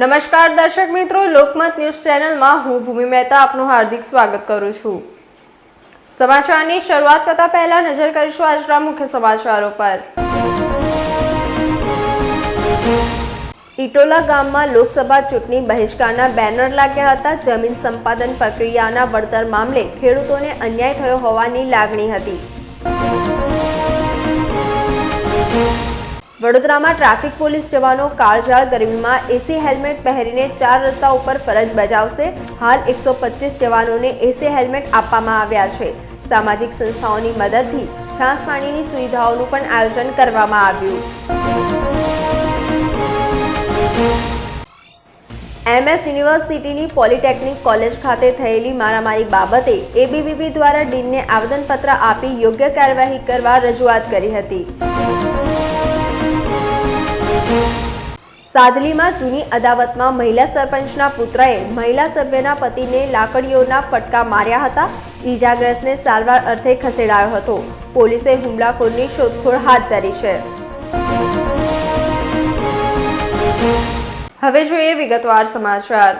નમસ્કાર દર્શક મિત્રો, લોકમત ન્યૂઝ ચેનલમાં હું ભૂમિ મહેતા આપનું હાર્દિક સ્વાગત કરું છું. સમાચારની શરૂઆત કરતા પહેલા નજર કરીશું આજના મુખ્ય સમાચારો પર. ઇટોલા ગામમાં લોકસભા ચૂંટણી બહિષ્કારના બેનર લાગ્યા હતા. જમીન સંપાદન પ્રક્રિયાના વળતર મામલે ખેડૂતોને અન્યાય થયો હોવાની લાગણી હતી. વડોદરામાં ટ્રાફિક પોલીસ જવાનો કાળઝાળ, ગરમીમાં એસી હેલ્મેટ પહેરીને ચાર રસ્તા ઉપર ફરજ બજાવશે. હાલ એકસો પચીસ જવાનોને એસી હેલ્મેટ આપવામાં આવ્યા છે. સામાજિક સંસ્થાઓની મદદથી છાસ પાણીની સુવિધાઓનું પણ આયોજન કરવામાં આવ્યું. એમએસ યુનિવર્સિટીની પોલિટેકનિક કોલેજ ખાતે થયેલી મારામારી બાબતે એબીવીપી દ્વારા ડીનને આવેદનપત્ર આપી યોગ્ય કાર્યવાહી કરવા રજૂઆત કરી હતી. સાદલીમાં જૂની અદાવતમાં મહિલા સરપંચના પુત્રએ મહિલા સભ્યના પતિને લાકડીઓના ફટકા માર્યા હતા. ઈજાગ્રસ્તને સારવાર અર્થે ખસેડાયો હતો. પોલીસે હુમલાખોરની શોધખોળ હાથ ધરી છે. હવે જોઈએ વિગતવાર સમાચાર.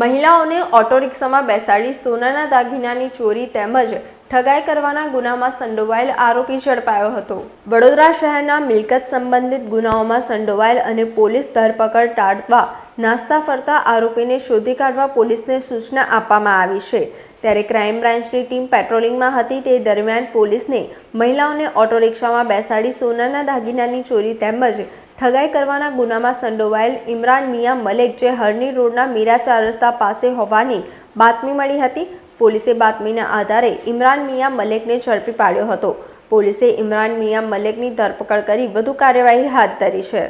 મહિલાઓને ઓટો રિક્ષામાં બેસાડી સોનાના દાગીનાની ચોરી તેમજ ઠગાઈ કરવાના ગુનામાં સંડોવાયેલ આરોપી ઝડપાયો હતો. વડોદરા શહેરના મિલકત સંબંધિત ગુનાઓમાં સંડોવાયેલ અને પોલીસ ધરપકડ ટાળવા નાસ્તા ફરતા આરોપીને શોધી કાઢવા પોલીસને સૂચના આપવામાં આવી છે. ત્યારે ક્રાઇમ બ્રાન્ચની ટીમ પેટ્રોલિંગમાં હતી તે દરમિયાન પોલીસને મહિલાઓને ઓટો રિક્ષામાં બેસાડી સોનાના દાગીનાની ચોરી તેમજ ઠગાઈ કરવાના ગુનામાં સંડોવાયેલ ઇમરાન મિયા મલેક જે હરની રોડના મીરા ચાર રસ્તા પાસે હોવાની બાતમી મળી હતી. પોલીસે બાતમીના આધારે ઇમરાન મિયા મલેકને ઝડપી પાડ્યો હતો. પોલીસે ઇમરાન મિયા મલેકની ધરપકડ કરી વધુ કાર્યવાહી હાથ ધરી છે.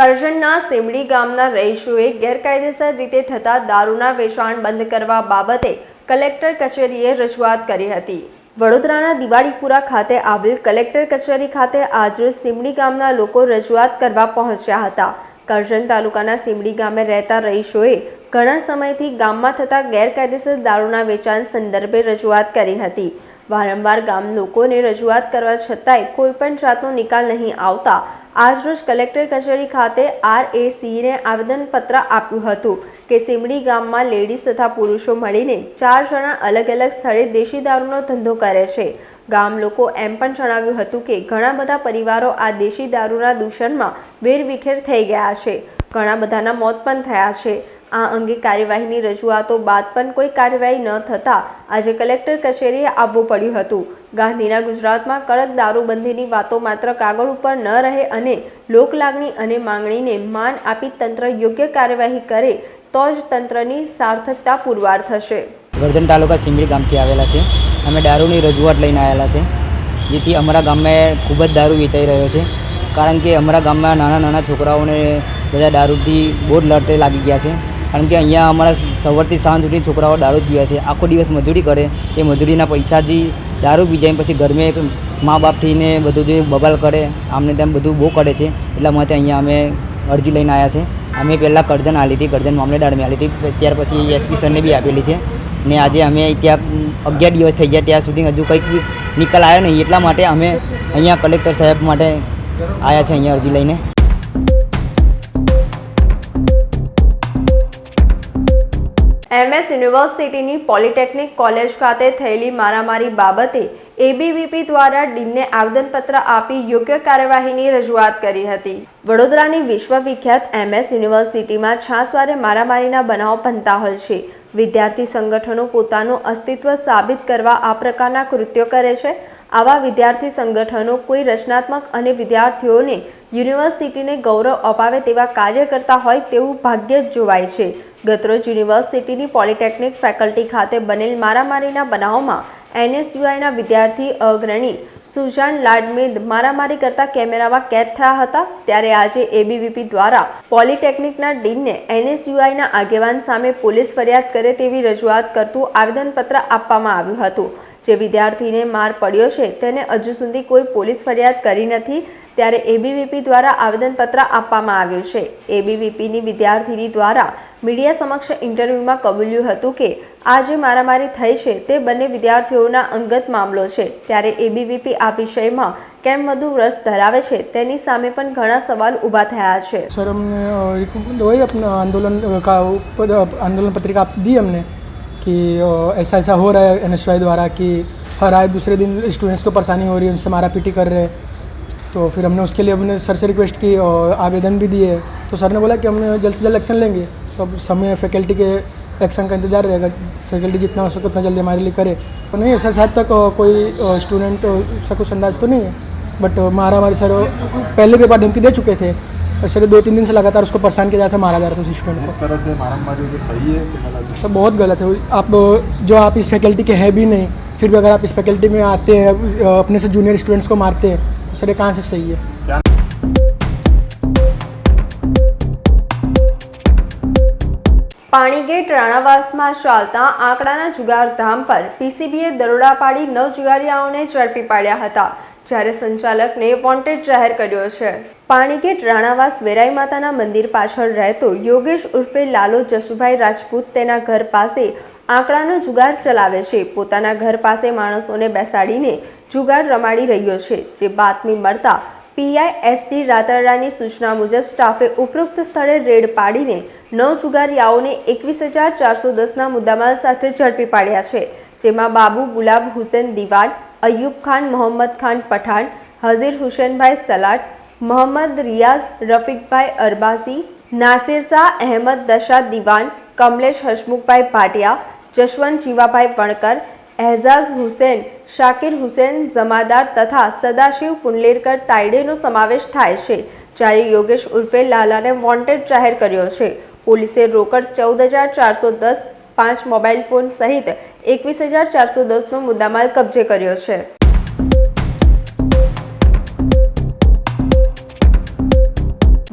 કરજણના સિમડી ગામના રહીશોએ ગેરકાયદેસર રીતે થતા દારૂના વેચાણ બંધ કરવા બાબતે કલેક્ટર કચેરીએ રજૂઆત કરી હતી. વડોદરાના દિવાળીપુરા ખાતે આવેલ કલેક્ટર કચેરી ખાતે આજે સીમડી ગામના લોકો રજૂઆત કરવા પહોંચ્યા હતા. કરજણ તાલુકાના સીમડી ગામે રહેતા રહીશોએ ઘણા સમયથી ગામમાં થતા ગેરકાયદેસર દારૂના વેચાણ સંદર્ભે રજૂઆત કરી હતી. વારંવાર ગામ લોકોને રજૂઆત કરવા છતાંય કોઈ પણ જાતનો નિકાલ નહીં આવતા આજરોજ કલેક્ટર કચેરી ખાતે આરએસીને આવેદનપત્ર આપ્યું હતું કે સીમડી ગામમાં લેડીઝ તથા પુરુષો મળીને ચાર જણા અલગ અલગ સ્થળે દેશી દારૂનો ધંધો કરે છે. ગામ લોકો એમ પણ જણાવ્યું હતું કે ઘણા બધા પરિવારો આ દેશી દારૂના દૂષણમાં વેરવિખેર થઈ ગયા છે. ઘણા બધાના મોત પણ થયા છે. આ અંગે કાર્યવાહીની રજૂઆતો બાદ પણ કોઈ કાર્યવાહી ન થતાં આજે કલેક્ટર કચેરીએ આવવું પડ્યું હતું. ગાંધીના ગુજરાતમાં કડક દારૂબંધીની વાતો માત્ર કાગળ ઉપર ન રહે અને લોકલાગણી અને માંગણીને માન આપી તંત્ર યોગ્ય કાર્યવાહી કરે તો જ તંત્રની સાર્થકતા પુરવાર થશે. વર્ધન તાલુકા સિમડી ગામથી આવેલા છે. અમે દારૂની રજૂઆત લઈને આવેલા છે, જેથી અમારા ગામમાં ખૂબ જ દારૂ વેચાઈ રહ્યો છે. કારણ કે અમારા ગામમાં નાના નાના છોકરાઓને બધા દારૂથી બહુ જ લટે લાગી ગયા છે. કારણ કે અહીંયા અમારા સવારથી સાંજ સુધી છોકરાઓ દારૂ જ પીવે છે. આખો દિવસ મજૂરી કરે, એ મજૂરીના પૈસાથી દારૂ પી જાય પછી ઘરમાં એક મા બાપ થઈને બધું જે બબાલ કરે, આમને તેમ બધું બહુ કરે છે. એટલા માટે અહીંયા અમે અરજી લઈને આવ્યા છે. અમે પહેલાં કરજણ આલી હતી, કરજણ મેં આલી હતી, ત્યાર પછી એસપી સરને બી આપેલી છે. ને આજે અમે ત્યાં અગિયાર દિવસ થઈ ગયા ત્યાં સુધી હજુ કંઈક બી નિકાલ આવ્યો નહીં. એટલા માટે અમે અહીંયા કલેક્ટર સાહેબ માટે આવ્યા છે અહીંયા અરજી લઈને. એમએસ યુનિવર્સિટીની પોલિટેકનિક કોલેજ ખાતે થયેલી મારામારી બાબતે એબીવીપી દ્વારા ડીનને આવેદનપત્ર આપી યોગ્ય કાર્યવાહીની રજૂઆત કરી હતી. વડોદરાની વિશ્વવિખ્યાત એમએસ યુનિવર્સિટીમાં છાસવારે મારામારીના બનાવ બનતા હોય છે. વિદ્યાર્થી સંગઠનો પોતાનું અસ્તિત્વ સાબિત કરવા આ પ્રકારના કૃત્યો કરે છે. આવા વિદ્યાર્થી સંગઠનો કોઈ રચનાત્મક અને વિદ્યાર્થીઓને યુનિવર્સિટીને ગૌરવ અપાવે તેવા કાર્ય કરતા હોય તેવું ભાગ્ય જ જોવાય છે. ગતરોજ યુનિવર્સિટીની પોલિટેકનિક ફેકલ્ટી ખાતે બનેલ મારામારીના બનાવમાં એનએસયુઆઈના વિદ્યાર્થી અગ્રણી સુજાન લાડમેદ મારામારી કરતા કેમેરામાં કેદ થયા હતા, ત્યારે આજે એબીવીપી દ્વારા પોલિટેકનિકના ડીનને એનએસયુઆઈના આગેવાન સામે પોલીસ ફરિયાદ કરે તેવી રજૂઆત કરતું આવેદનપત્ર આપવામાં આવ્યું હતું. જે વિદ્યાર્થીને માર પડ્યો છે, તેને હજુ સુધી કોઈ પોલીસ ફરિયાદ કરી નથી, ત્યારે એબીવીપી દ્વારા આવેદનપત્ર આપવામાં આવ્યું છે. એબીવીપીની વિદ્યાર્થીની દ્વારા મીડિયા સમક્ષ ઇન્ટરવ્યૂમાં કબૂલ્યું હતું કે આ જે મારામારી થઈ છે તે બંને વિદ્યાર્થીઓના અંગત મામલો છે ત્યારે એબીવીપી આ વિષયમાં કેમ વધુ રસ ધરાવે છે તેની સામે પણ ઘણા સવાલ ઊભા થયા છે सर हमने अ, एक- वही अपना आंदोलन का ऊपर आंदोलन पत्रिका आप दी हमने कि अ, ऐसा ऐसा हो रहा है एन द्वारा कि हर आए दूसरे दिन स्टूडेंट्स को परेशानी हो रही है उनसे मारा पीटी कर रहे हैं तो फिर हमने उसके लिए हमने सर से रिक्वेस्ट की और आवेदन भी दिए तो सर ने बोला कि हम जल्द से जल्द एक्शन लेंगे तो अब समय फैकल्टी के एक्शन का इंतज़ार रहेगा फैकल्टी जितना हो सके उतना जल्दी हमारे लिए करे। तो नहीं सर शायद तक कोई स्टूडेंट से कुछ अंदाज तो नहीं है। बट मारा हमारे सर पहले भी एक बार धमकी दे चुके थे। और सर दो तीन दिन से लगातार उसको परेशान किया जाता मारा जा रहा था उस स्टूडेंट को। तरह से मारामारी सही है सर बहुत गलत है। आप जो आप इस फैकल्टी के हैं भी नहीं फिर भी अगर आप इस फैकल्टी में आते हैं अपने से जूनियर स्टूडेंट्स को मारते हैं तो सर ये कहाँ से सही है? પાણીગેટ રાણાવાસમાં ચાલતા આંકડાના જુગારધામ પર પીસીબીએ દરોડા પાડી નવ જુગારીયાઓને ઝડપી પાડ્યા હતા, જ્યારે સંચાલકને વોન્ટેડ જાહેર કર્યો છે. પાણીગેટ રાણાવાસ વેરાઈ માતાના મંદિર પાછળ રહેતો યોગેશ ઉર્ફે લાલો જશુભાઈ રાજપૂત તેના ઘર પાસે આંકડાનો જુગાર ચલાવે છે. પોતાના ઘર પાસે માણસોને બેસાડીને જુગાર રમાડી રહ્યો છે, જે બાતમી મળતા પીઆઈ એસટી રાતારાની સૂચના મુજબ સ્ટાફે ઉપરોક્ત સ્થળે રેડ પાડીને નવ જુગારિયાઓને એકવીસ હજાર ચારસો દસના મુદ્દામાલ સાથે ઝડપી પાડ્યા છે, જેમાં બાબુ ગુલાબ હુસેન દિવાન, અયુબ ખાન, મોહમ્મદ ખાન પઠાણ, હઝીર હુસેનભાઈ સલાટ મોહમ્મદ રિયાઝ, રફીકભાઈ અરબાસી નાસિર શાહ, અહેમદ દશા દિવાન, કમલેશ હસમુખભાઈ ભાટિયા, જશવંત જીવાભાઈ વણકર, એહઝાઝ હુસેન શાકિર હુસેન, જમાદાર તથા સદાશિવ પુંડલેરકર તાયડેનો સમાવેશ થાય છે, જ્યારે યોગેશ ઉર્ફે લાલાને વોન્ટેડ જાહેર કર્યો છે. પોલીસે રોકડ ચૌદ હજાર ચારસો દસ પાંચ મોબાઈલ ફોન સહિત એકવીસ હજાર ચારસો દસનો મુદ્દામાલ કબજે કર્યો છે.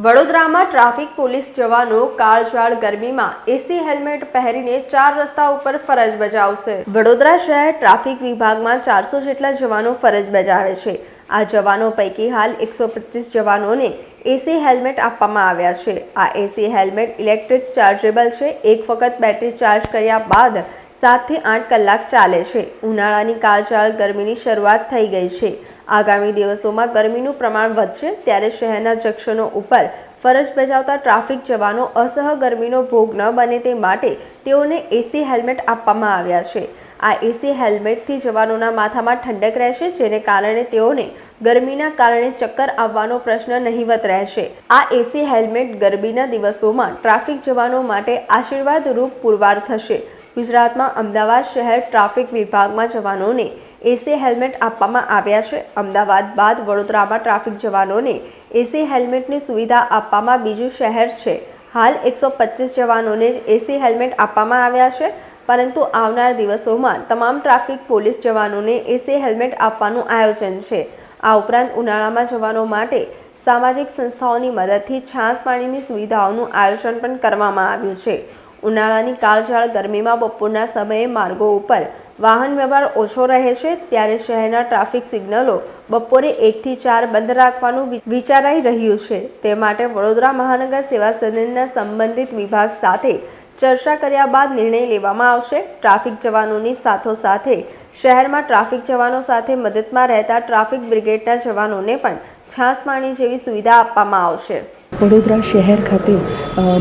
વડોદરામાં ટ્રાફિક પોલીસ જવાનો કાળઝાળ ગરમીમાં એસી હેલ્મેટ પહેરીને ચાર રસ્તા ઉપર ફરજ બજાવશે. વડોદરા શહેર ટ્રાફિક વિભાગમાં ચારસો જેટલા જવાનો ફરજ બજાવે છે. આ જવાનો પૈકી હાલ એકસો પચીસ જવાનોને એસી હેલ્મેટ આપવામાં આવ્યા છે. આ એસી હેલ્મેટ ઇલેક્ટ્રિક ચાર્જેબલ છે. એક વખત બેટરી ચાર્જ કર્યા બાદ સાતથી આઠ કલાક ચાલે છે. ઉનાળાની કાળઝાળ ગરમીની શરૂઆત થઈ ગઈ છે. આગામી દિવસોમાં ગરમીનું પ્રમાણ વધશે ત્યારે શહેરના જંકશનો ઉપર ફરજ બજાવતા ટ્રાફિક જવાનો અસહ ગરમીનો ભોગ ન બને તે માટે તેઓને એસી હેલ્મેટ આપવામાં આવ્યા છે. આ એસી હેલ્મેટથી જવાનોના માથામાં ઠંડક રહેશે, જેને કારણે તેઓને ગરમીના કારણે ચક્કર આવવાનો પ્રશ્ન નહીવત રહેશે. આ એસી હેલ્મેટ ગરમીના દિવસોમાં ટ્રાફિક જવાનો માટે આશીર્વાદરૂપ પુરવાર થશે. ગુજરાતમાં અમદાવાદ શહેર ટ્રાફિક વિભાગમાં જવાનોને એસી હેલ્મેટ આપવામાં આવ્યા છે. અમદાવાદ બાદ વડોદરામાં ટ્રાફિક જવાનોને એસી હેલ્મેટની સુવિધા આપવામાં બીજું શહેર છે. હાલ એકસો પચીસ જવાનોને જ એસી હેલ્મેટ આપવામાં આવ્યા છે. પરંતુ આવનાર દિવસોમાં તમામ ટ્રાફિક પોલીસ જવાનોને એસી હેલ્મેટ આપવાનું આયોજન છે. આ ઉપરાંત ઉનાળામાં જવાનો માટે સામાજિક સંસ્થાઓની મદદથી છાસ પાણીની સુવિધાઓનું આયોજન પણ કરવામાં આવ્યું છે. ઉનાળાની કાળઝાળ ગરમીમાં બપોરના સમયે માર્ગો ઉપર વાહન વ્યવહાર ઓછો રહે છે ત્યારે શહેરના ટ્રાફિક સિગ્નલો બપોરે એકથી ચાર બંધ રાખવાનું વિચારાઈ રહ્યું છે. તે માટે વડોદરા મહાનગર સેવા સદનના સંબંધિત વિભાગ સાથે ચર્ચા કર્યા બાદ નિર્ણય લેવામાં આવશે. ટ્રાફિક જવાનોની સાથોસાથે શહેરમાં ટ્રાફિક જવાનો સાથે મદદમાં રહેતા ટ્રાફિક બ્રિગેડના જવાનોને પણ છાસ પાણી જેવી સુવિધા આપવામાં આવશે. વડોદરા શહેર ખાતે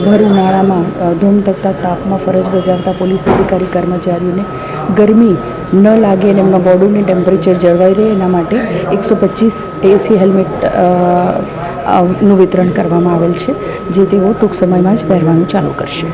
ભર ઉનાળામાં ધૂમધકતા તાપમાં ફરજ બજાવતા પોલીસ અધિકારી કર્મચારીઓને ગરમી ન લાગે અને એમના બોડીનું ટેમ્પરેચર જળવાઈ રહે, એના માટે એકસો પચીસ એસી હેલ્મેટનું વિતરણ કરવામાં આવેલ છે, જે તેઓ ટૂંક સમયમાં જ પહેરવાનું ચાલુ કરશે.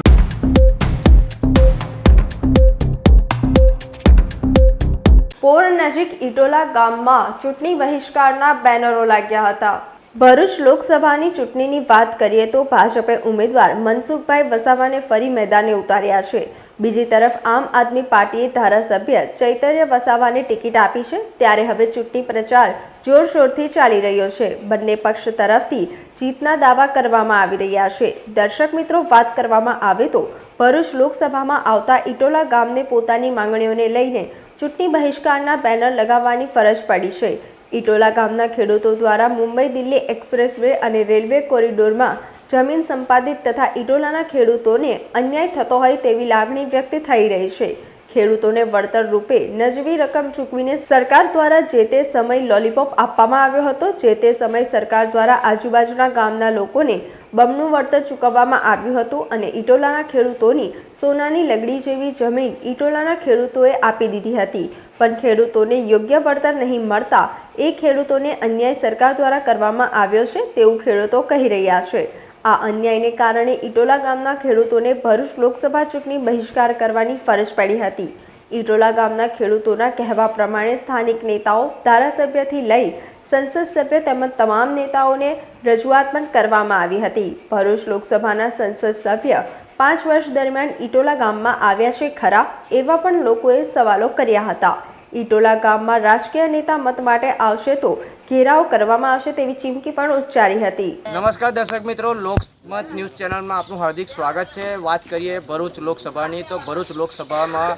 પોર નજીક ઇટોલા ગામમાં ચૂંટણી બહિષ્કારના બેનરો લાગ્યા હતા. ભરૂચ લોકસભાની ચૂંટણીની વાત કરીએ તો ભાજપે ઉમેદવાર મનસુખભાઈ વસાવાને ફરી મેદાને ઉતાર્યા છે. બીજી તરફ આમ આદમી પાર્ટીએ ધારાસભ્ય ચૈતન્ય વસાવાને ટિકિટ આપી છે. ત્યારે હવે ચૂંટણી પ્રચાર જોરશોરથી ચાલી રહ્યો છે. બંને પક્ષ તરફથી જીતના દાવા કરવામાં આવી રહ્યા છે. દર્શક મિત્રો, વાત કરવામાં આવે તો ભરૂચ લોકસભામાં આવતા ઇટોલા ગામને પોતાની માંગણીઓને લઈને ચૂંટણી બહિષ્કારના બેનર લગાવવાની ફરજ પડી છે. ઇટોલા ગામના ખેડૂતો દ્વારા મુંબઈ દિલ્હી એક્સપ્રેસવે અને રેલવે કોરિડોરમાં જમીન સંપાદિત તથા ઇટોલાના ખેડૂતોને અન્યાય થતો હોય તેવી લાગણી વ્યક્ત થઈ રહી છે. ખેડૂતોને વળતર રૂપે નજવી રકમ ચૂકવીને સરકાર દ્વારા જે તે સમય લોલીપોપ આપવામાં આવ્યો હતો, જે તે સમય સરકાર દ્વારા આજુબાજુના ગામના લોકોને બમનું વળતર ચૂકવવામાં આવ્યું હતું અને ઇટોલાના ખેડૂતોની સોનાની લગડી જેવી જમીન ઇટોલાના ખેડૂતોએ આપી દીધી હતી. પણ ખેડૂતોને યોગ્ય વળતર નહીં મળતા એ ખેડૂતોને અન્યાય સરકાર દ્વારા કરવામાં આવ્યો છે તેવું ખેડૂતો કહી રહ્યા છે. આ અન્યાયને કારણે ઇટોલા ગામના ખેડૂતોને ભરૂચ લોકસભા ચૂંટણી બહિષ્કાર કરવાની ફરજ પડી હતી. ઇટોલા ગામના ખેડૂતોના કહેવા પ્રમાણે સ્થાનિક નેતાઓ, ધારાસભ્યથી લઈ સંસદ સભ્ય તેમજ તમામ નેતાઓને રજૂઆત પણ કરવામાં આવી હતી. ભરૂચ લોકસભાના સંસદ સભ્ય પાંચ વર્ષ દરમિયાન ઇટોલા ગામમાં આવ્યા છે ખરા, એવા પણ લોકોએ સવાલો કર્યા હતા. ઇટોલા ગામમાં રાજકીય નેતા મત માટે આવશે તો ઘેરાવ કરવામાં આવશે તેવી ચીમકી પણ ઉચ્ચારી હતી. નમસ્કાર દર્શક મિત્રો, લોકમત ન્યૂઝ ચેનલમાં આપનું હાર્દિક સ્વાગત છે. વાત કરીએ ભરૂચ લોકસભાની, તો ભરૂચ લોકસભામાં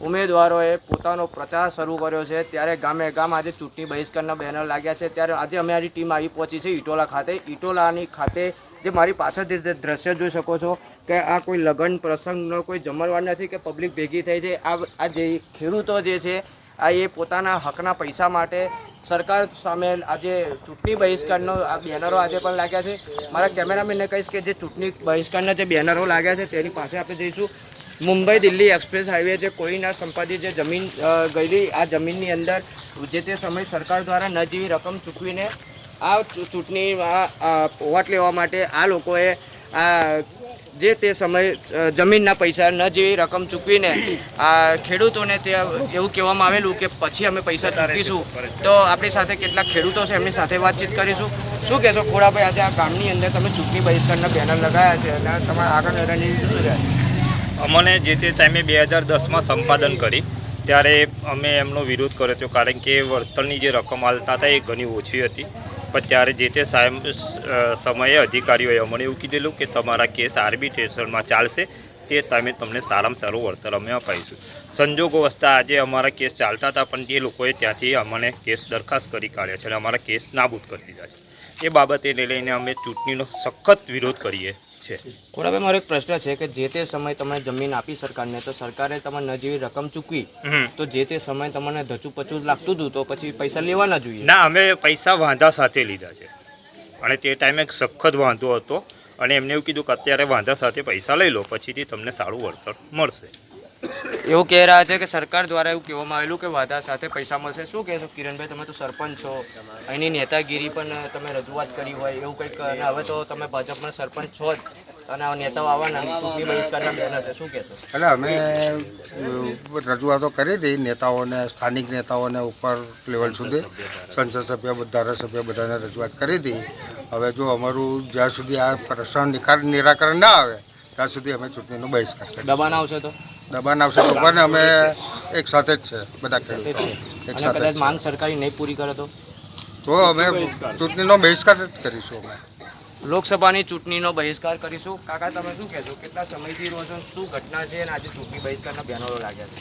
ઉમેદવારોએ પોતાનો પ્રચાર શરૂ કર્યો છે. ત્યારે ગામે ગામ આજે ચૂંટણી બહિષ્કારના બેનર લાગ્યા છે. ત્યારે આજે અમારી ટીમ આવી પહોંચી છે ઇટોલા ખાતે. ઇટોલાની ખાતે જે મારી પાછળ જે દ્રશ્ય જોઈ શકો છો કે આ કોઈ લગ્ન પ્રસંગનો કોઈ જમણવાર નથી કે પબ્લિક ભેગી થઈ છે. આ આ જે ખેડૂતો જે છે, આ એ પોતાના હકના પૈસા માટે સરકાર સામે આજે ચૂંટણી બહિષ્કારનો આ બેનરો આજે પણ લાગ્યા છે. મારા કેમેરામેનને કહીશ કે જે ચૂંટણી બહિષ્કારના જે બેનરો લાગ્યા છે તેની પાસે આપણે જઈશું. મુંબઈ દિલ્હી એક્સપ્રેસ હાઈવે જે કોઈના સંપાદિત જે જમીન ગયેલી આ જમીનની અંદર જે તે સમય સરકાર દ્વારા ન જેવી રકમ ચૂકવીને આ ચૂંટણીમાં વોટ લેવા માટે આ લોકોએ આ જે તે સમયે જમીનના પૈસા ન જેવી રકમ ચૂકવીને આ ખેડૂતોને તે એવું કહેવામાં આવેલું કે પછી અમે પૈસા ચૂકવીશું. તો આપણી સાથે કેટલાક ખેડૂતો છે, એમની સાથે વાતચીત કરીશું. શું કહેશો, ખોડાભાઈ, આજે આ ગામની અંદર તમે ચૂંટણી બહિષ્કારના બેનર લગાવ્યા છે અને તમારા આગળ રણનીતિ શું રહ્યા અમને જે તે ટાઈમે બે હજાર દસમાં સંપાદન કરી, ત્યારે અમે એમનો વિરોધ કર્યો હતો, કારણ કે વળતરની જે રકમ હાલતા હતા એ ઘણી ઓછી હતી. પણ ત્યારે જે તે સમયે અધિકારીઓએ અમને એવું કીધેલું કે તમારા કેસ આર્બિટ્રેશનમાં ચાલશે, તે તમે તમને સારામાં સારું વળતર અમે અપાઈશું. સંજોગો વસ્તા આજે અમારા કેસ ચાલતા હતા, પણ તે લોકોએ ત્યાંથી અમને કેસ દરખાસ્ત કરી કાઢ્યા છે અને અમારા કેસ નાબૂદ કરી દીધા છે. એ બાબતે લઈને અમે ચૂંટણીનો સખત વિરોધ કરીએ. છીએ ખોરાભાઈ મારો એક પ્રશ્ન છે કે જે તે સમયે તમે જમીન આપી સરકારને તો સરકારે તમને ન જેવી રકમ ચૂકવી તો જે તે સમયે તમને ધચું પચું લાગતું હતું તો પછી પૈસા લેવાના જોઈએ? ના અમે પૈસા વાંધા સાથે લીધા છે. અને તે ટાઈમે સખત વાંધો હતો અને એમને એવું કીધું કે અત્યારે વાંધા સાથે પૈસા લઈ લો પછીથી તમને સારું વળતર મળશે. એવું કહી રહ્યા છે કે સરકાર દ્વારા એવું કહેવામાં આવેલું કે વાદા સાથે પૈસા મળશે. શું કહેશો કિરણભાઈ તમે તો સરપંચ છો. અહીંની નેતાગીરી પણ તમે રજૂઆત કરી હોય એવું કંઈક અને હવે તો તમે ભાજપના સરપંચ છો જ અને આ નેતાઓ આવવાના ચૂંટણી બહિષ્કારના બેનર છે. શું કહેશો એટલે અમે રજૂઆતો કરી હતી નેતાઓને સ્થાનિક નેતાઓને ઉપર લેવલ સુધી સંસદ સભ્ય ધારાસભ્ય બધાને રજૂઆત કરી હતી. હવે જો અમારું જ્યાં સુધી આ પ્રશ્ન નિકાલ નિરાકરણ ના આવે ત્યાં સુધી અમે ચૂંટણીનો બહિષ્કાર દબાણ આવશે તો? દબાણ આવશે તો પણ અમે એક સાથે જ છે બધા ખેડૂતો. એક સાથે જ માંગ સરકારી નહીં પૂરી કરે તો? તો અમે ચૂંટણીનો બહિષ્કાર જ કરીશું અમે. લોકસભાની ચૂંટણીનો બહિષ્કાર કરીશું. કાકા તમે શું કહેશો? કેટલા સમયથી રહો છો શું ઘટના છે અને આજે ચૂંટણી બહિષ્કારના બેનરો લાગ્યા છે?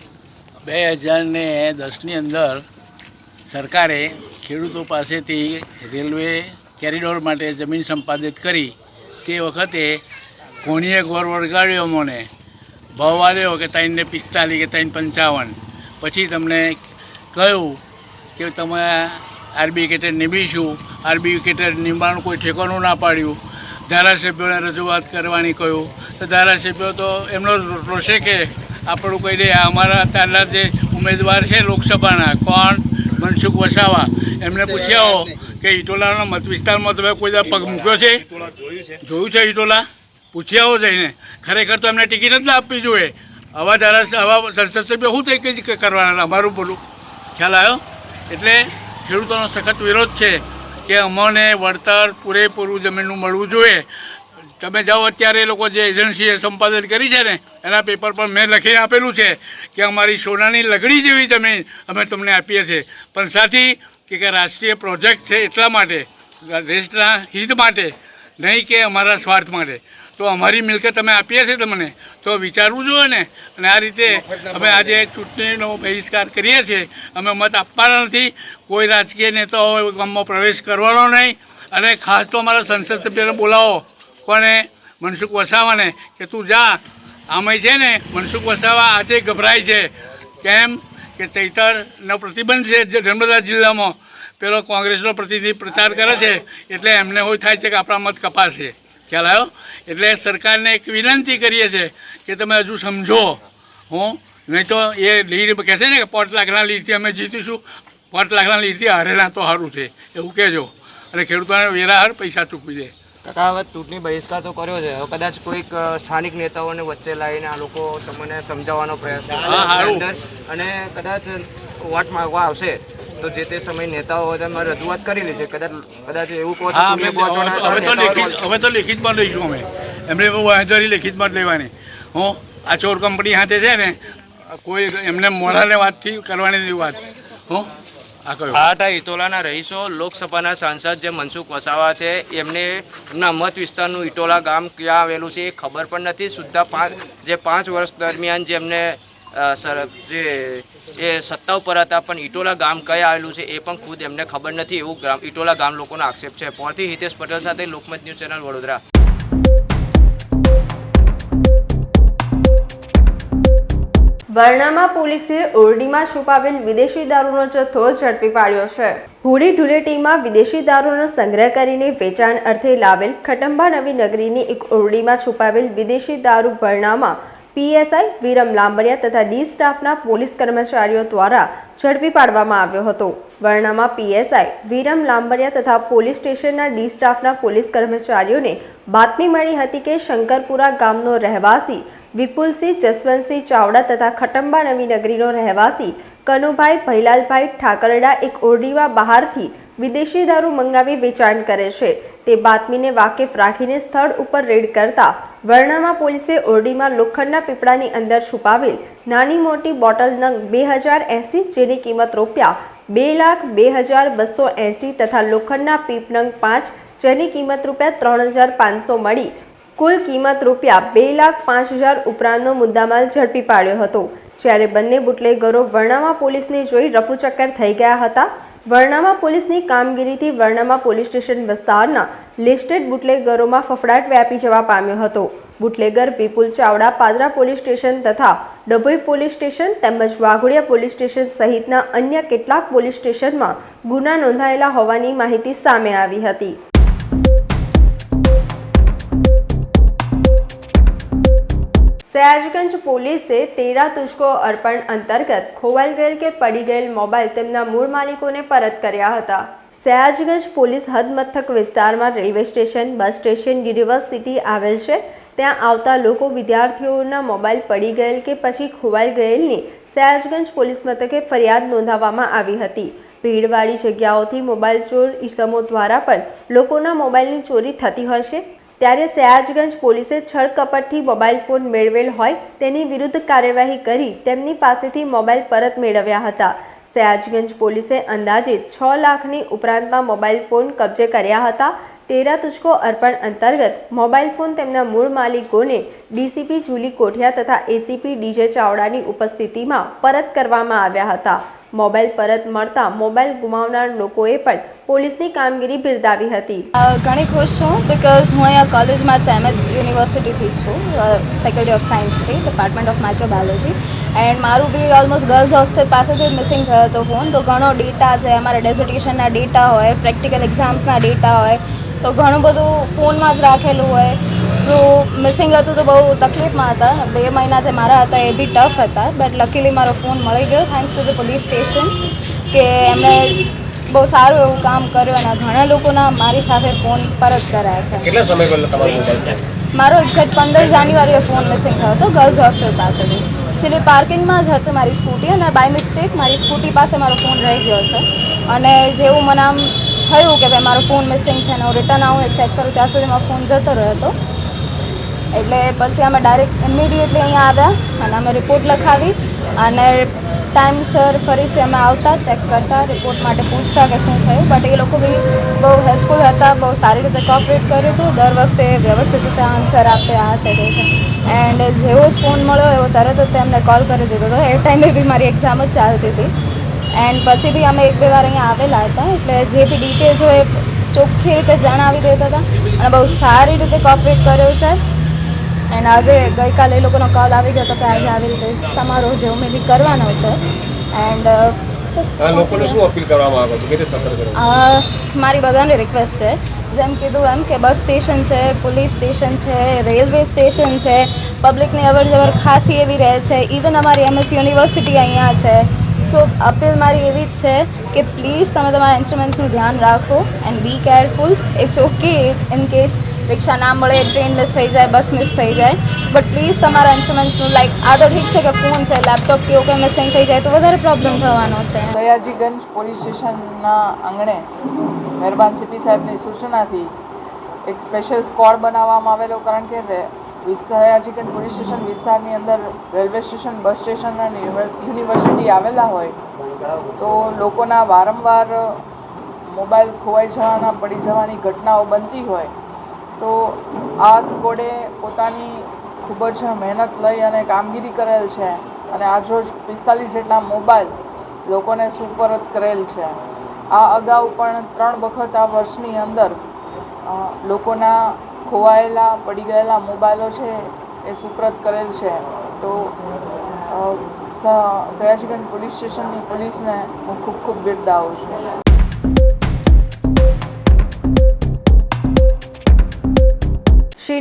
બે હજાર ને દસની અંદર સરકારે ખેડૂતો પાસેથી રેલવે કેરિડોર માટે જમીન સંપાદિત કરી તે વખતે કોણીએ ગોર વળગાડ્યો મને ભાવ આવ્યો કે ત્રણને પિસ્તાલીસ કે ત્રણ પંચાવન. પછી તમને કહ્યું કે તમે આરબી કેટેડ નિમીશું આરબી કેટેડ નિમવાનું કોઈ ઠેકાણું ના પાડ્યું. ધારાસભ્યોને રજૂઆત કરવાની કહ્યું. તો ધારાસભ્યો તો એમનો રોષે કે આપણું કહી દે અમારા અત્યારના જે ઉમેદવાર છે લોકસભાના કોણ? મનસુખ વસાવા. એમને પૂછ્યા કે ઇટોલાના મત વિસ્તારમાં તમે કોઈ પગ મૂક્યો છે? જોયું છે. ઇટોલા પૂછ્યા આવો જઈને. ખરેખર તો એમને ટિકિટ જ ના આપવી જોઈએ. આવા ધારા આવા સંસદ સભ્ય શું થઈ કઈ કરવાના અમારું બોલું. ખ્યાલ આવ્યો? એટલે ખેડૂતોનો સખત વિરોધ છે કે અમને વળતર પૂરેપૂરું જમીનનું મળવું જોઈએ. તમે જાઓ અત્યારે એ લોકો જે એજન્સીએ સંપાદન કરી છે ને, એના પેપર પર મેં લખીને આપેલું છે કે અમારી સોનાની લગડી જેવી જમીન અમે તમને આપીએ છીએ. પણ સાથી, કે રાષ્ટ્રીય પ્રોજેક્ટ છે એટલા માટે દેશના હિત માટે, નહીં કે અમારા સ્વાર્થ માટે. તો અમારી મિલકત અમે આપીએ છીએ તમને તો વિચારવું જોઈએ ને. અને આ રીતે અમે આજે ચૂંટણીનો બહિષ્કાર કરીએ છીએ. અમે મત આપવાના નથી. કોઈ રાજકીય નેતાઓ ગામમાં પ્રવેશ કરવાનો નહીં. અને ખાસ તો અમારા સંસદ સભ્યને બોલાવો. કોને? મનસુખ વસાવાને. કે તું જા. આમે છે ને મનસુખ વસાવા આજે ગભરાય છે. કેમ? કે ચૈતરનો પ્રતિબંધ છે નર્મદા જિલ્લામાં. પેલો કોંગ્રેસનો પ્રતિનિધિ પ્રચાર કરે છે. એટલે એમને હોય થાય છે કે આપણા મત કપાશે. ખ્યાલ આવ્યો? એટલે સરકારને એક વિનંતી કરીએ છીએ કે તમે હજુ સમજો. હું નહીં તો એ લીડ કહેશે ને કે પાંચ લાખના લીડથી અમે જીતીશું. પાંચ લાખના લીડથી હારેલા તો સારું છે. એવું કહેજો. અને ખેડૂતોને વેરાહાર પૈસા ચૂકવી દે. કાકા હવે ચૂંટણી બહિષ્કાર તો કર્યો છે. હવે કદાચ કોઈક સ્થાનિક નેતાઓને વચ્ચે લાવીને આ લોકો તમને સમજાવવાનો પ્રયાસ અને કદાચ વોટ માંગવા આવશે. તો જે તે સમય નેતાઓ તમે રજૂઆત કરેલી છે. કદાચ કદાચ એવું કહો હવે તો લેખિત હવે તો લેખિતમાં લઈશું અમે. એમને બહુ હાજરી લેખિતમાં જ લેવાની. હું આ ચોર કંપની સાથે છે ને કોઈ એમને મોડાને વાતથી કરવાની નથી વાત. હું? આટા ઇટોલાના રહીશો લોકસભાના સાંસદ જે મનસુખ વસાવા છે એમને એમના મત વિસ્તારનું ઇટોલા ગામ ક્યાં આવેલું છે એ ખબર પણ નથી. સુદ્ધા પાંચ જે પાંચ વર્ષ દરમિયાન જે એમને સર- જે એ સત્તા ઉપર હતા, પણ ઇટોલા ગામ કયા આવેલું છે એ પણ ખુદ એમને ખબર નથી. એવું ગ્રામ ઇટોલા ગામ લોકોનો આક્ષેપ છે. પોરથી હિતેશ પટેલ સાથે લોકમત ન્યૂઝ ચેનલ વડોદરા. વર્ણામાં પોલીસે ઓરડીમાં છુપાવેલ વિદેશી દારૂનો જથ્થો ઝડપી પાડ્યો છે. હોળી ધૂળેટીમાં વિદેશી દારૂનો સંગ્રહ કરીને વેચાણ અર્થે લાવેલ ખટંબા નવી નગરીની એક ઓરડીમાં છુપાવેલ વિદેશી દારૂ વર્ણામાં પીએસઆઈ વિરમ લાંબરિયા તથા ડી સ્ટાફના પોલીસ કર્મચારીઓ દ્વારા ઝડપી પાડવામાં આવ્યો હતો. વર્ણામાં પીએસઆઈ વિરમ લાંબરિયા તથા પોલીસ સ્ટેશનના ડી સ્ટાફના પોલીસ કર્મચારીઓને બાતમી મળી હતી કે શંકરપુરા ગામનો રહેવાસી વિપુલસિંહ જસવંતસિંહ ચાવડા તથા ખટંબા નવી નગરીનો રહેવાસી કનુભાઈ ભૈલાલભાઈ ઠાકરડા એક ઓરડીવા બહારથી વિદેશી દારૂ મંગાવી વેચાણ કરે છે. તે બાતમીને વાકેફ રાખીને સ્થળ ઉપર રેડ કરતા વર્ણામાં પોલીસે ઓરડીમાં લોખંડના પીપળાની અંદર છુપાવેલ નાની મોટી બોટલ નંગ બે હજાર એંસી, જેની કિંમત રૂપિયા બે લાખ બે હજાર બસો એંસી તથા લોખંડના પીપ નંગ પાંચ, જેની કિંમત રૂપિયા ત્રણ હજાર પાંચસો મળી. કુલ કિંમત રૂપિયા બે લાખ પાંચ હજાર ઉપરાંતનો મુદ્દામાલ ઝડપી પાડ્યો હતો. જ્યારે બંને બુટલેગરો વર્ણામાં પોલીસને જોઈ રફુચક્કર થઈ ગયા હતા વર્ણામાં પોલીસની કામગીરીથી વર્ણામાં પોલીસ સ્ટેશન વિસ્તારના લિસ્ટેડ બુટલેગરોમાં ફફડાટ વ્યાપી જવા પામ્યો હતો. Bootlegger, Vipul Chavda, Padra police station તથા ડભોઈ પોલીસ સ્ટેશન તેમજ વાઘોડિયા પોલીસ સ્ટેશન સહિતના અન્ય કેટલાક પોલીસ સ્ટેશનમાં ગુના નોંધાયેલા હોવાની માહિતી સામે આવી હતી. સયાજગંજ પોલીસે તેરા તુષ્કો અર્પણ અંતર્ગત ખોવાઈ ગયેલ કે પડી ગયેલ મોબાઈલ તેમના મૂળ માલિકોને પરત કર્યા હતા. સયાજગંજ પોલીસ હદમથક વિસ્તારમાં railway station, bus station, university આવેલ છે. ત્યાં આવતા લોકો વિદ્યાર્થીઓના મોબાઈલ પડી ગયેલ કે પછી ખોવાઈ ગયેલની સયાજગંજ પોલીસ મથકે ફરિયાદ નોંધાવવામાં આવી હતી. ભીડવાળી જગ્યાઓથી મોબાઈલ ચોર ઈસમો દ્વારા પણ લોકોના મોબાઈલની ચોરી થતી હશે ત્યારે સયાજગંજ પોલીસે છળકપટથી મોબાઈલ ફોન મેળવેલ હોય તેની વિરુદ્ધ કાર્યવાહી કરી તેમની પાસેથી મોબાઈલ પરત મેળવ્યા હતા. સયાજગંજ પોલીસે અંદાજે છ લાખની ઉપરાંતમાં મોબાઈલ ફોન કબજે કર્યા હતા. તેરા તુષ્કો અર્પણ અંતર્ગત મોબાઈલ ફોન તેમના મૂળ માલિકોને ડીસીપી જુલી કોઠિયા તથા એસીપી ડીજે ચાવડાની ઉપસ્થિતિમાં પરત કરવામાં આવ્યા હતા. મોબાઈલ પરત મળતા મોબાઈલ ગુમાવનાર લોકોએ પણ પોલીસની કામગીરી બિરદાવી હતી. ઘણી ખુશ છું બિકોઝ હું અહીંયા કોલેજમાં એમએસ યુનિવર્સિટીથી છું. ફેકલ્ટી ઓફ સાયન્સથી ડિપાર્ટમેન્ટ ઓફ માઇક્રોબાયોલોજી એન્ડ મારું બી ઓલમોસ્ટ ગર્લ્સ હોસ્ટેલ પાસેથી જ મિસિંગ થયો હતો ફોન તો ઘણો ડેટા છે, અમારા ડેઝર્ટેશનના ડેટા હોય પ્રેક્ટિકલ એક્ઝામ્સના ડેટા હોય, તો ઘણું બધું ફોનમાં જ રાખેલું હોય. સો મિસિંગ હતું તો બહુ તકલીફમાં હતા. બે મહિના જે મારા હતા એ બી ટફ હતા. બટ લકીલી મારો ફોન મળી ગયો thanks to the police station કે એમણે બહુ સારું એવું કામ કર્યું અને ઘણા લોકોના મારી સાથે ફોન પરત કરાયા છે. કેટલા સમય પહેલા તમારો મારો એક્ઝેક્ટ પંદર જાન્યુઆરીએ ફોન મિસિંગ થયો હતો ગર્લ્સ હોસ્ટેલ પાસેથી. એકચ્યુઅલી પાર્કિંગમાં જ હતી મારી સ્કૂટી અને બાય મિસ્ટેક મારી સ્કૂટી પાસે મારો ફોન રહી ગયો છે. અને જેવું મને આમ થયું કે ભાઈ મારો ફોન મિસિંગ છે અને હું રિટર્ન આવું ચેક કરું ત્યાં સુધી મારો ફોન જતો રહ્યો હતો. એટલે પછી અમે ડાયરેક્ટ ઇમિડિયેટલી અહીંયા આવ્યા અને અમે રિપોર્ટ લખાવી અને ટાઈમસર ફરીથી અમે આવતા ચેક કરતા રિપોર્ટ માટે પૂછતા કે શું થયું. બટ એ લોકો બી બહુ હેલ્પફુલ હતા, બહુ સારી રીતે કોઓપરેટ કર્યું હતું. દર વખતે વ્યવસ્થિત રીતે આન્સર આપે, આ છે, તે છે. એન્ડ જેવો જ ફોન મળ્યો, એવો તરત જ તેમને કોલ કરી દીધો હતો. એ ટાઈમે બી મારી એક્ઝામ જ ચાલતી હતી. એન્ડ પછી બી અમે એક બે વાર અહીંયા આવેલા હતા. એટલે જે બી ડિટેલ્સ હોય ચોખ્ખી રીતે જણાવી દેતા હતા. અને બહુ સારી રીતે કોઓપરેટ કર્યો છે એન્ડ આજે ગઈકાલે એ લોકોનો કોલ આવી ગયો હતો કે આજે આવી રીતે સમારોહ જેવું મેં બી કરવાનો છે. એન્ડ લોકોને શું અપીલ કરવા માંગો કે સતર્ક મારી બધાને રિક્વેસ્ટ છે. જેમ કીધું એમ કે બસ સ્ટેશન છે પોલીસ સ્ટેશન છે રેલવે સ્ટેશન છે પબ્લિકની અવર જવર ખાસી એવી રહે છે. ઇવન અમારી એમએસ યુનિવર્સિટી અહીંયા છે. સો અપીલ મારી એવી જ છે કે પ્લીઝ તમે તમારા ઇન્સ્ટ્રુમેન્ટ્સનું ધ્યાન રાખો and be careful it's okay in case rickshaw ના મળે ટ્રેન મિસ થઈ જાય બસ મિસ થઈ જાય. બટ પ્લીઝ તમારા ઇન્સ્ટ્રુમેન્ટ્સનું લાઈક આ તો ઠીક છે કે ફોન છે લેપટોપ કે એવું કંઈ મિસિંગ થઈ જાય તો વધારે પ્રોબ્લેમ થવાનો છે. દયાજીગંજ પોલીસ સ્ટેશનના આંગણે મહેરબાન સીપી સાહેબની સૂચનાથી એક સ્પેશિયલ સ્કોડ બનાવવામાં આવેલો, કારણ કે દયાજીગંજ પોલીસ સ્ટેશન વિસ્તારની અંદર રેલવે સ્ટેશન, બસ સ્ટેશન અને યુનિવર્સિટી આવેલા હોય, તો લોકોના વારંવાર મોબાઈલ ખોવાઈ જવાના, પડી જવાની ઘટનાઓ બનતી હોય. તો આ સ્કોડે પોતાની ખૂબ જ મહેનત લઈ અને કામગીરી કરેલ છે અને આજરોજ પિસ્તાલીસ જેટલા મોબાઈલ લોકોને સુપરત કરેલ છે. આ અગાઉ પણ ત્રણ વખત આ વર્ષની અંદર લોકોના ખોવાયેલા, પડી ગયેલા મોબાઈલો છે એ સુપ્રત કરેલ છે. તો સયાજીગંજ પોલીસ સ્ટેશનની પોલીસને હું ખૂબ ખૂબ બિરદાવું છું.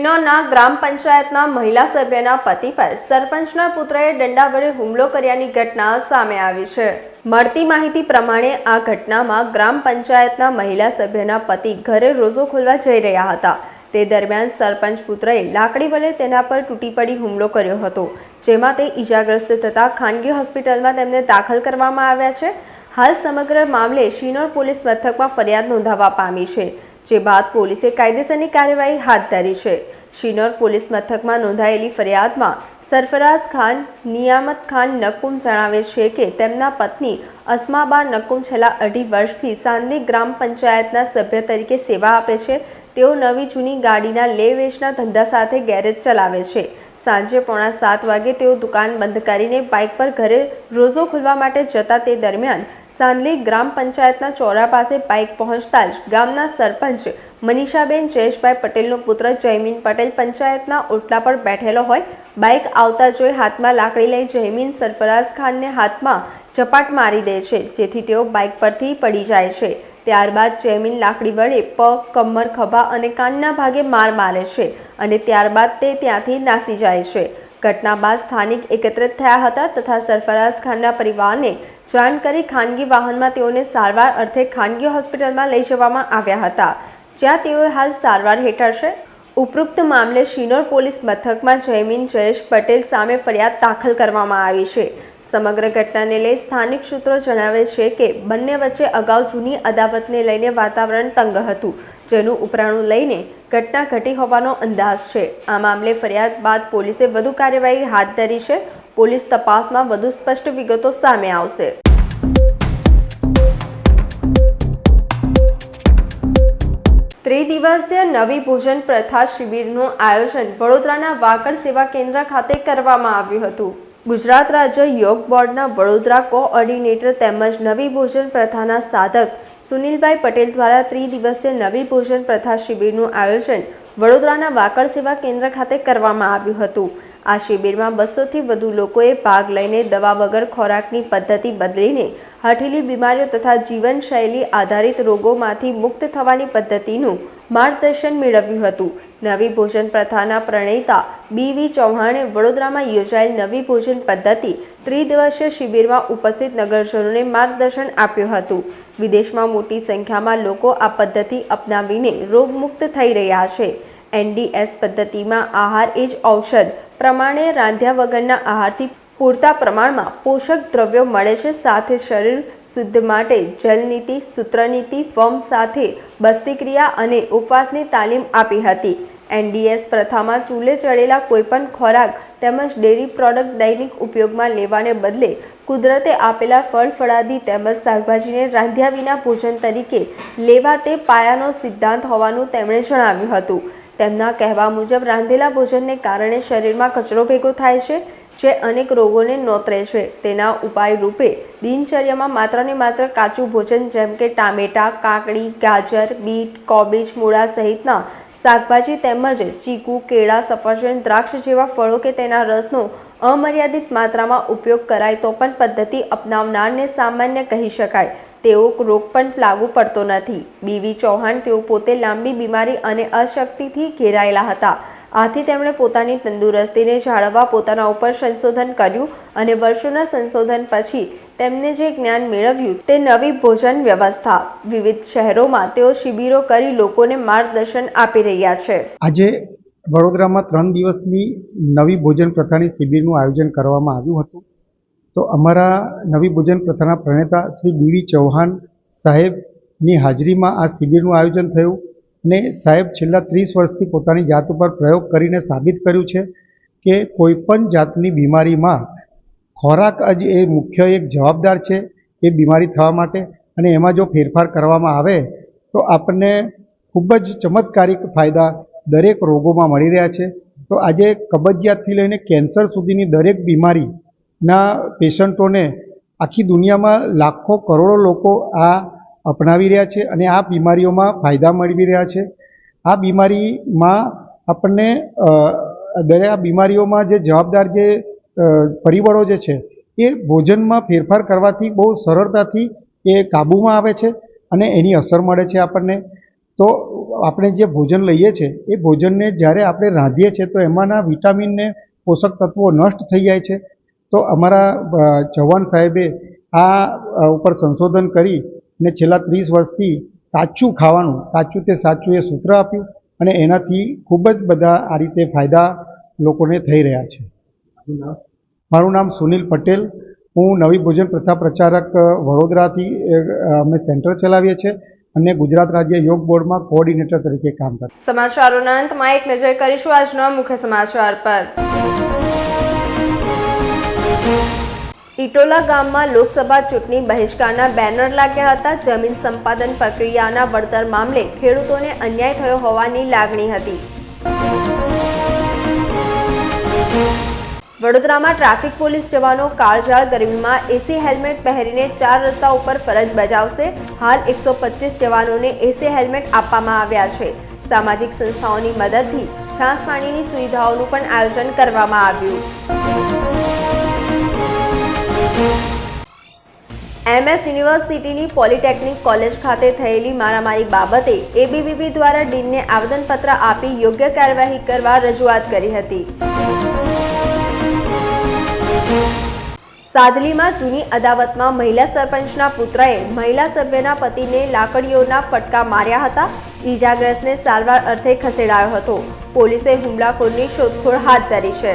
શિનોરના ગ્રામ પંચાયતના મહિલા સભ્યના પતિ પર સરપંચના પુત્રએ દંડા વડે હુમલો કર્યાની ઘટના સામે આવી છે. મળતી માહિતી પ્રમાણે આ ઘટનામાં ગ્રામ પંચાયતના મહિલા સભ્યના પતિ ઘરે રોજો ખોલવા જઈ રહ્યા હતા. તે દરમિયાન સરપંચ પુત્રએ લાકડી વડે તેના પર તૂટી પડી હુમલો કર્યો હતો, જેમાં તે ઈજાગ્રસ્ત થતાં ખાનગી હોસ્પિટલમાં તેમને દાખલ કરવામાં આવ્યા છે. હાલ સમગ્ર મામલે શિનોર પોલીસ મથકમાં ફરિયાદ નોંધાવવા પામી છે. જે બાદ પોલીસે કાયદેસરની કાર્યવાહી હાથ ધરી છે. શિનોર પોલીસ મથકમાં નોંધાયેલી ફરિયાદમાં સરફરાઝ ખાન, નિયામત ખાન નકુમ જણાવે છે કે તેમના પત્ની અસ્માબા નકુમ છેલ્લા અઢી વર્ષથી સાંદી ગ્રામ પંચાયતના સભ્ય તરીકે સેવા આપે છે. તેઓ નવી જૂની ગાડીના લે વેચના ધંધા સાથે ગેરેજ ચલાવે છે. સાંજે પોણા સાત વાગે તેઓ દુકાન બંધ કરીને બાઇક પર ઘરે રોજો ખોલવા માટે જતા તે દરમિયાન સાંદલી ગ્રામ પંચાયતના ચોરા પાસે બાઇક પહોંચતા જ ગામના સરપંચ મનીષાબેન જયેશભાઈ પટેલનો પુત્ર જયમીન પટેલ પંચાયતના ઓટલા પર બેઠેલો હોય, બાઇક આવતા જોઈ હાથમાં લાકડી લઈ જયમીન સરફરાઝ ખાનને હાથમાં ઝપાટ મારી દે છે, જેથી તેઓ બાઇક પરથી પડી જાય છે. ત્યારબાદ જયમીન લાકડી વડે પગ કમર, ખભા અને કાનના ભાગે માર મારે છે અને ત્યારબાદ તે ત્યાંથી નાસી જાય છે. ઘટના બાદ સ્થાનિક એકત્રિત થયા હતા તથા સરફરાઝ ખાનના પરિવારને જાણ કરી ખાનગી વાહનમાં તેઓને સારવાર અર્થે ખાનગી હોસ્પિટલમાં લઈ જવામાં આવ્યા હતા. જ્યાં તેઓ હાલ સારવાર હેઠળ છે. ઉપરોક્ત મામલે શિનોર પોલીસ મથકમાં જયમીન જયેશ પટેલ સામે ફરિયાદ દાખલ કરવામાં આવી છે. સમગ્ર ઘટનાને લઈ સ્થાનિક સૂત્રો જણાવે છે કે બંને વચ્ચે અગાઉ જૂની અદાવતને લઈને વાતાવરણ તંગ હતું, જેનું ઉપરાણું લઈને ઘટના ઘટી હોવાનો અંદાજ છે. આ મામલે ફરિયાદ બાદ પોલીસે વધુ કાર્યવાહી હાથ ધરી છે. પોલીસ તપાસમાં વધુ સ્પષ્ટ વિગતો સામે આવશે. ત્રિદિવસીય નવી ભોજન પ્રથા શિબિરનું આયોજન વડોદરાના વાકડ સેવા કેન્દ્ર ખાતે કરવામાં આવ્યું હતું. ગુજરાત રાજ્ય યોગ બોર્ડના વડોદરા કોઓર્ડિનેટર તેમજ નવી ભોજન પ્રથાના સાધક સુનિલભાઈ પટેલ દ્વારા ત્રિદિવસીય નવી ભોજન પ્રથા શિબિરનું આયોજન વડોદરાના વાકડ સેવા કેન્દ્ર ખાતે કરવામાં આવ્યું હતું. આ શિબિરમાં બસોથી વધુ લોકોએ ભાગ લઈને દવા વગર ખોરાકની પદ્ધતિ બદલીને હઠીલી બીમારીઓ તથા જીવનશૈલી આધારિત રોગોમાંથી મુક્ત થવાની પદ્ધતિનું માર્ગદર્શન મેળવ્યું હતું. નવી ભોજન પ્રથાના પ્રણેતા બી વી ચૌહાણે વડોદરામાં યોજાયેલ નવી ભોજન પદ્ધતિ ત્રિદિવસીય શિબિરમાં ઉપસ્થિત નગરજનોને માર્ગદર્શન આપ્યું હતું. વિદેશમાં મોટી સંખ્યામાં લોકો આ પદ્ધતિ અપનાવીને રોગમુક્ત થઈ રહ્યા છે. એનડીએસ પદ્ધતિમાં આહાર એ જ ઔષધ પ્રમાણે રાંધ્યા વગરના આહારથી પૂરતા પ્રમાણમાં પોષક દ્રવ્યો મળે છે, સાથે શરીર શુદ્ધ માટે જલનીતિ સૂત્રનીતિ ફોર્મ સાથે બસ્તિક્રિયા અને ઉપવાસની તાલીમ આપી હતી. એનડીએસ પ્રથામાં ચૂલે ચડેલા કોઈપણ ખોરાક તેમજ ડેરી પ્રોડક્ટ દૈનિક ઉપયોગમાં લેવાને બદલે કુદરતે આપેલા ફળ, ફળાદી તેમજ શાકભાજીને રાંધ્યા વિના ભોજન તરીકે લેવા તે પાયાનો સિદ્ધાંત હોવાનું તેમણે જણાવ્યું હતું. તેમના કહેવા મુજબ રાંધેલા ભોજનને કારણે શરીરમાં કચરો ભેગો થાય છે જે અનેક રોગોને નોતરે છે. તેના ઉપાય રૂપે દિનચર્યામાં માત્ર ને માત્ર કાચું ભોજન જેમ કે ટામેટા, કાકડી, ગાજર, બીટ, કોબીજ, મૂળા સહિતના શાકભાજી તેમજ ચીકુ, કેળા, સફરજન, દ્રાક્ષ જેવા ફળો કે તેના રસનો અમર્યાદિત માત્રામાં ઉપયોગ કરાય તો પણ પદ્ધતિ અપનાવનારને સામાન્ય કહી શકાય. તેઓ રોગ પણ લાગુ પડતો નથી. બીવી ચૌહાણ તેઓ પોતે લાંબી બીમારી અને અશક્તિથી ઘેરાયેલા હતા. આથી તેમણે પોતાની તંદુરસ્તીને જાળવવા પોતાના ઉપર સંશોધન કર્યું અને વર્ષોના સંશોધન પછી તેમને જે જ્ઞાન મેળવ્યું તે નવી ભોજન વ્યવસ્થા. વિવિધ શહેરોમાં તેઓ શિબિરો કરી લોકોને માર્ગદર્શન આપી રહ્યા છે. આજે વડોદરામાં ત્રણ દિવસની નવી ભોજન પ્રથાની શિબિરનું આયોજન કરવામાં આવ્યું હતું. તો અમારા નવી ભોજન પ્રથાના પ્રણેતા શ્રી બીવી ચૌહાણ સાહેબની હાજરીમાં આ શિબિરનું આયોજન થયું. અને સાહેબ છેલ્લા ત્રીસ વર્ષથી પોતાની જાત ઉપર પ્રયોગ કરીને સાબિત કર્યું છે કે કોઈપણ જાતની બીમારીમાં ખોરાક જ એ મુખ્ય એક જવાબદાર છે એ બીમારી થવા માટે અને એમાં જો ફેરફાર કરવામાં આવે તો આપણને ખૂબ જ ચમત્કારિક ફાયદા દરેક રોગોમાં મળી રહ્યા છે. તો આજે કબજિયાતથી લઈને કેન્સર સુધીની દરેક બીમારીના પેશન્ટોને આખી દુનિયામાં લાખો કરોડો લોકો આ અપનાવી રહ્યા છે અને આ બીમારીઓમાં ફાયદા મેળવી રહ્યા છે. આ બીમારીમાં આપણને દરેક બીમારીઓમાં જે જવાબદાર જે પરિબળો જે છે, એ ભોજનમાં ફેરફાર કરવાથી બહુ સરળતાથી એ કાબૂમાં આવે છે અને એની અસર મળે છે આપણને. તો આપણે જે ભોજન લઈએ છીએ એ ભોજનને જ્યારે આપણે રાંધીએ છીએ તો એમાંના વિટામિનને પોષક તત્વો નષ્ટ થઈ જાય છે. તો અમારા જવાન સાહેબે આ ઉપર સંશોધન કરી અને છેલ્લા ત્રીસ વર્ષથી કાચું ખાવાનું કાચું તે સાચું એ સૂત્ર આપ્યું અને એનાથી ખૂબ જ બધા આ રીતે ફાયદા લોકોને થઈ રહ્યા છે. મારું નામ સુનિલ પટેલ. હું નવી ભોજન પ્રથા પ્રચારક વડોદરાથી અમે સેન્ટર ચલાવીએ છીએ અને ગુજરાત રાજ્ય યોગ બોર્ડમાં કોઓર્ડિનેટર તરીકે કામ કરે સમાચારોના અંતમાં એક નજર કરીશું આજના મુખ્ય સમાચાર પર. ઇટોલા ગામમાં લોકસભા ચૂંટણી બહિષ્કારના બેનર લાગ્યા હતા. જમીન સંપાદન પ્રક્રિયાના વળતર મામલે ખેડૂતોને અન્યાય થયો હોવાની લાગણી હતી. વડોદરામાં ટ્રાફિક પોલીસ જવાનો કાળઝાળ, ગરમીમાં એસી હેલ્મેટ પહેરીને ચાર રસ્તા ઉપર ફરજ બજાવશે. હાલ એકસો પચીસ જવાનોને એસી હેલ્મેટ આપવામાં આવ્યા છે. સામાજિક સંસ્થાઓની મદદથી છાસ પાણીની સુવિધાઓનું પણ આયોજન કરવામાં આવ્યું. એમએસ યુનિવર્સિટીની પોલિટેકનિક કોલેજ ખાતે થયેલી મારામારી બાબતે એબીવીપી દ્વારા ડીનને આવેદનપત્ર આપી યોગ્ય કાર્યવાહી કરવા રજૂઆત કરી હતી. સાદલીમાં જૂની અદાવતમાં મહિલા સરપંચના પુત્રએ મહિલા સભ્યના પતિને લાકડીઓના ફટકા માર્યા હતા. ઈજાગ્રસ્તને સારવાર અર્થે ખસેડાયો હતો. પોલીસે હુમલાખોરની શોધખોળ હાથ ધરી છે.